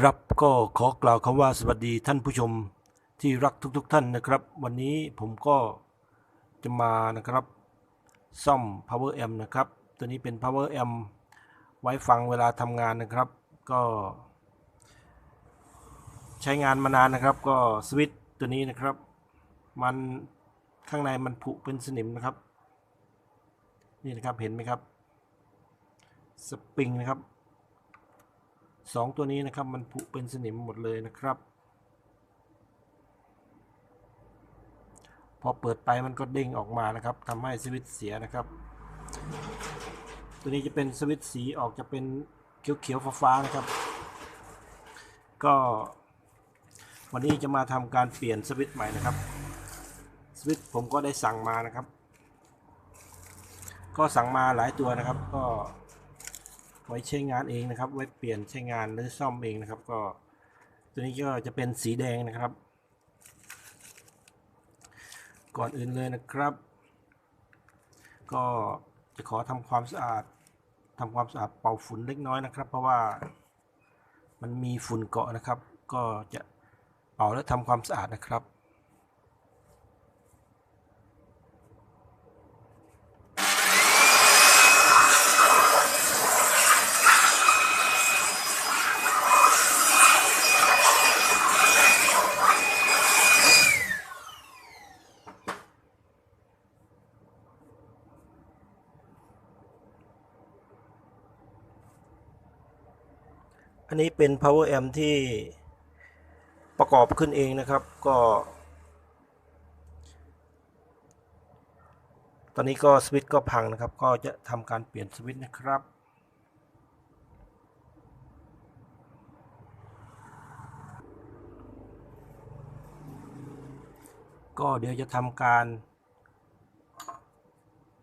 ครับก็ขอกล่าวคำว่าสวัสดีท่านผู้ชมที่รักทุกๆทท่านนะครับ วันนี้ผมก็จะมานะครับ ซ่อม power amp นะครับ ตัวนี้เป็น power amp ไว้ฟังเวลาทำงานนะครับ ก็ ใช้งานมานานนะครับ ก็สวิตตัวนี้นะครับ มันข้างในมันผุเป็นสนิมนะครับ นี่นะครับเห็นไหมครับ สปริงนะครับ สองตัวนี้นะครับมันผุเป็นสนิมหมดเลยนะครับ พอเปิดไปมันก็เด้งออกมานะครับทำให้สวิตช์เสียนะครับ ตัวนี้จะเป็นสวิตช์สีออกจะเป็นเขียวๆฟ้าๆนะครับ ก็วันนี้จะมาทำการเปลี่ยนสวิตช์ใหม่นะครับสวิตช์ผมก็ได้สั่งมานะครับ ก็สั่งมาหลายตัวนะครับก็ ไว้ใช้งานเองนะครับ ไว้เปลี่ยนใช้งานหรือซ่อมเองนะครับ ก็ตัวนี้ก็จะเป็นสีแดงนะครับ ก่อนอื่นเลยนะครับ ก็จะขอทำความสะอาดทำความสะอาดเป่าฝุ่นเล็กน้อยนะครับ เพราะว่ามันมีฝุ่นเกาะนะครับ ก็จะเป่าและทำความสะอาดนะครับ อันนี้เป็น power amp ที่ประกอบขึ้นเองนะครับ ก็ ตอนนี้ก็สวิตช์ก็พังนะครับ ก็จะทำการเปลี่ยนสวิตช์นะครับก็เดี๋ยวจะทำการ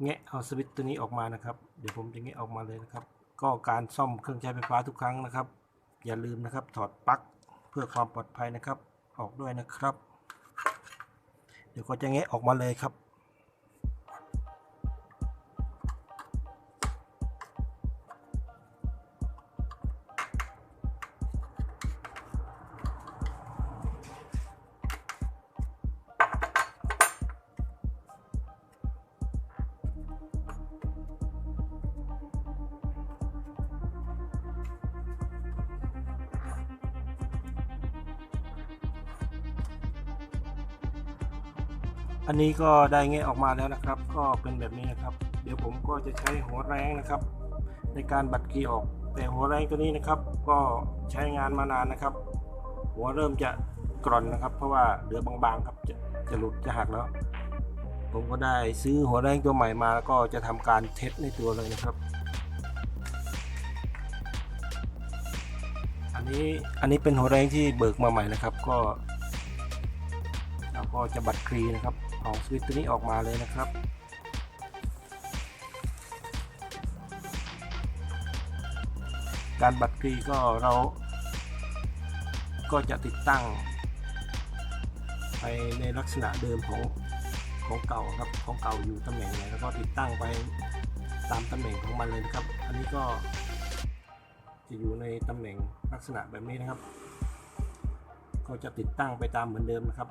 แงะเอาสวิตช์ตัวนี้ออกมานะครับ เดี๋ยวผมจะแงะออกมาเลยนะครับ ก็การซ่อมเครื่องใช้ไฟฟ้าทุกครั้งนะครับ อย่าลืมนะครับถอดปลั๊กเพื่อความปลอดภัยนะครับ ออกด้วยนะครับ เดี๋ยวก็จะแงะออกมาเลยครับ อันนี้ก็ได้แงะออกมาแล้วนะครับ ก็เป็นแบบนี้นะครับ เดี๋ยวผมก็จะใช้หัวแรงนะครับ ในการบัดกีย์ออก แต่หัวแรงตัวนี้นะครับ ก็ใช้งานมานานนะครับ หัวเริ่มจะกร่อนนะครับ เพราะว่าเหลือบางๆครับจะจะหลุดจะหักแล้ว ผมก็ได้ซื้อหัวแรงตัวใหม่มาแล้วก็จะทำการเทสในตัวเลยนะครับ อันนี้อันนี้เป็นหัวแรงที่เบิกมาใหม่นะครับ ก็เราก็จะบัดคลีนะครับ เอาสวิตช์ตัวนี้ออกมาเลยนะครับ การบัดคลีก็เรา ก็จะติดตั้ง ไปในลักษณะเดิมของของเก่าครับของเก่าอยู่ตำแหน่งไหนแล้วก็ติดตั้งไปตามตำแหน่งของมันเลยนะครับ อันนี้ก็จะอยู่ในตำแหน่งลักษณะแบบนี้นะครับ ก็จะติดตั้งไปตามเหมือนเดิมนะครับ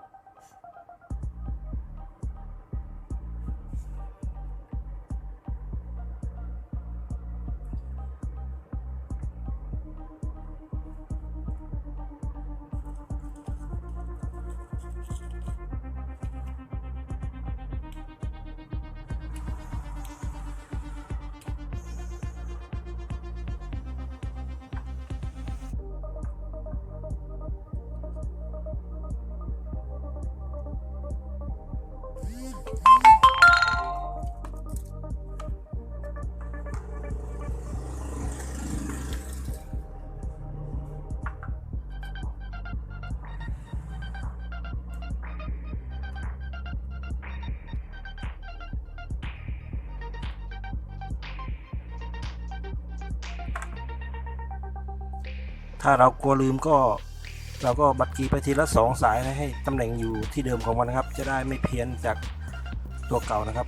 ถ้าเรากลัวลืมก็เราก็บัตรกีไปทีละสองสายนะให้ตำแหน่งอยู่ที่เดิมของมันนะครับ จะได้ไม่เพี้ยนจากตัวเก่านะครับ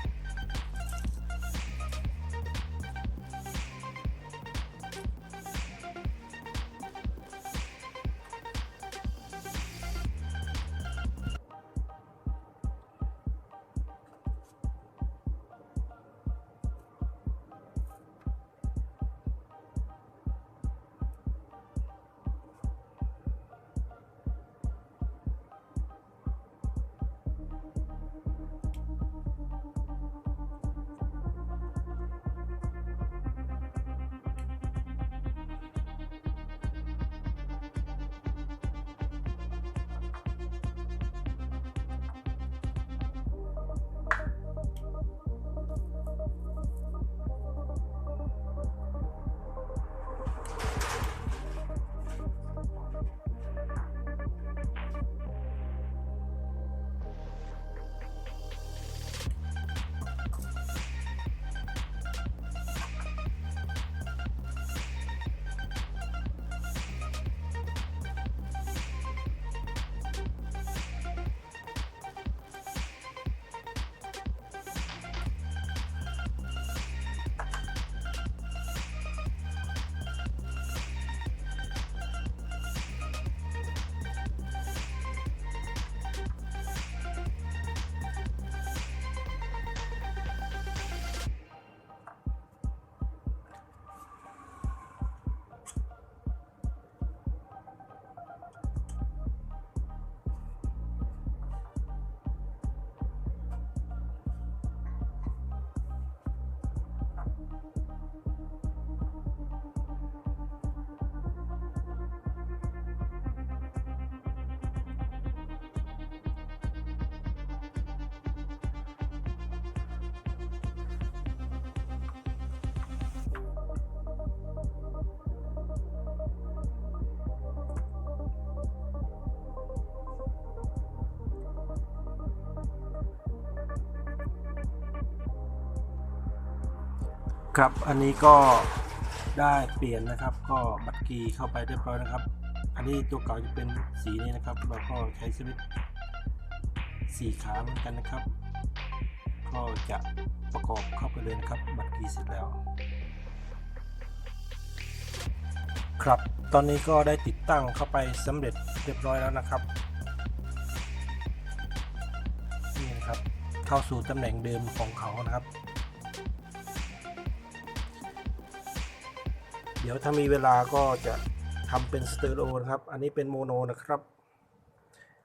ครับอันนี้ก็ได้เปลี่ยนนะครับ ก็บัตรกีเข้าไปเรียบร้อยนะครับ อันนี้ตัวเก่าจะเป็นสีนี้นะครับ เราก็ใช้สวิตช์สีขาเหมือนกันนะครับ ก็จะประกอบเข้าไปเลยนะครับ บัตรกีเสร็จแล้ว ครับตอนนี้ก็ได้ติดตั้งเข้าไปสำเร็จเรียบร้อยแล้วนะครับนี่นะครับ เข้าสู่ตำแหน่งเดิมของเขานะครับ เดี๋ยวถ้ามีเวลาก็จะทำเป็นสเตอริโอนะครับ อันนี้เป็นโมโนนะครับ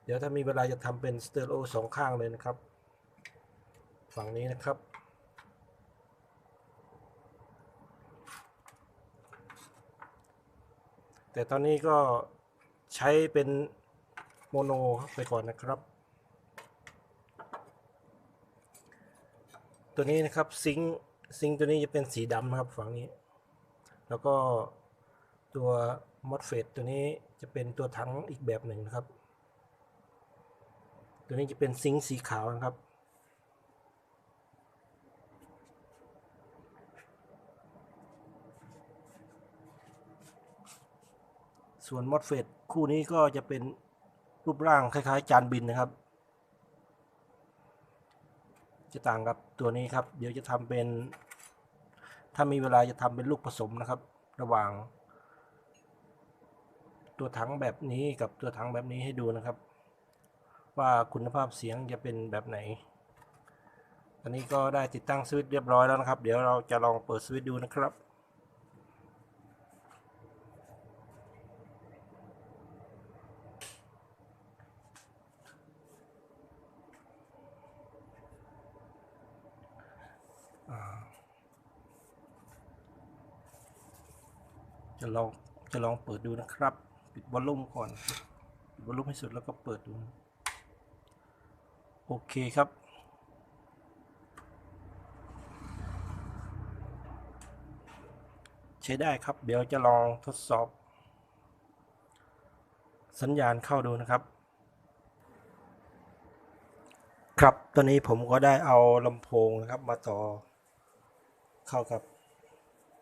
เดี๋ยวถ้ามีเวลาจะทำเป็นสเตอริโอสองข้างเลยนะครับ ฝั่งนี้นะครับแต่ตอนนี้ก็ใช้เป็นโมโนไปก่อนนะครับ ตัวนี้นะครับซิงค์ซิงค์ตัวนี้จะเป็นสีดำนะครับฝั่งนี้ แล้วก็ตัวมอสเฟตตัวนี้จะเป็นตัวถังอีกแบบหนึ่งนะครับ ตัวนี้จะเป็นซิงค์สีขาวนะครับ ส่วนมอสเฟตคู่นี้ก็จะเป็นรูปร่างคล้ายๆ จานบินนะครับ จะต่างกับตัวนี้ครับ เดี๋ยวจะทำเป็น ถ้ามีเวลาจะทำเป็นลูกผสมนะครับ ระหว่าง ตัวถังแบบนี้กับตัวถังแบบนี้ให้ดูนะครับ ว่าคุณภาพเสียงจะเป็นแบบไหนอันนี้ก็ได้ติดตั้งสวิตช์เรียบร้อยแล้วนะครับ เดี๋ยวเราจะลองเปิดสวิตช์ดูนะครับอ่า จะลองจะลองเปิดดูนะครับ ปิดวอลลุ่มก่อนปิดวอลลุ่มให้สุดแล้วก็เปิดดู โอเคครับ ใช้ได้ครับ เดี๋ยวจะลองทดสอบ สัญญาณเข้าดูนะครับ ครับตอนนี้ผมก็ได้เอาลำโพงนะครับมาต่อเข้ากับ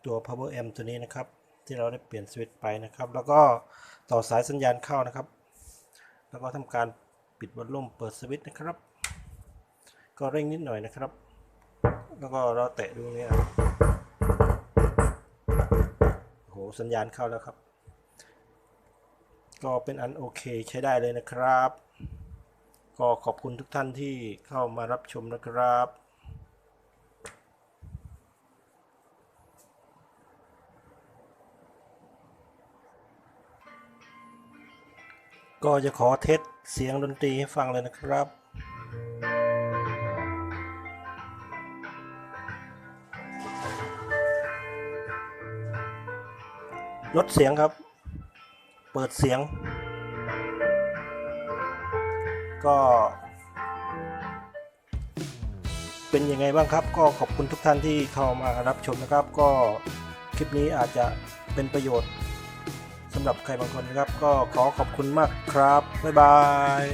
ตัว power amp ตัวนี้นะครับ ที่เราได้เปลี่ยนสวิตช์ไปนะครับ แล้วก็ต่อสายสัญญาณเข้านะครับ แล้วก็ทำการปิดวอลลุ่มเปิดสวิตช์นะครับ ก็เร่งนิดหน่อยนะครับ แล้วก็เราแตะดูเนี่ยโอ้โหสัญญาณเข้าแล้วครับ ก็เป็นอันโอเคใช้ได้เลยนะครับ ก็ขอบคุณทุกท่านที่เข้ามารับชมนะครับ ก็จะขอเทสเสียงดนตรีให้ฟังเลยนะครับลดเสียงครับ เปิดเสียง ก็ เป็นยังไงบ้างครับ ก็ขอบคุณทุกท่านที่เข้ามารับชมนะครับ ก็คลิปนี้อาจจะเป็นประโยชน์ำหรับใครบางคนนะครับ ก็ขอขอบคุณมากครับ บ๊ายบาย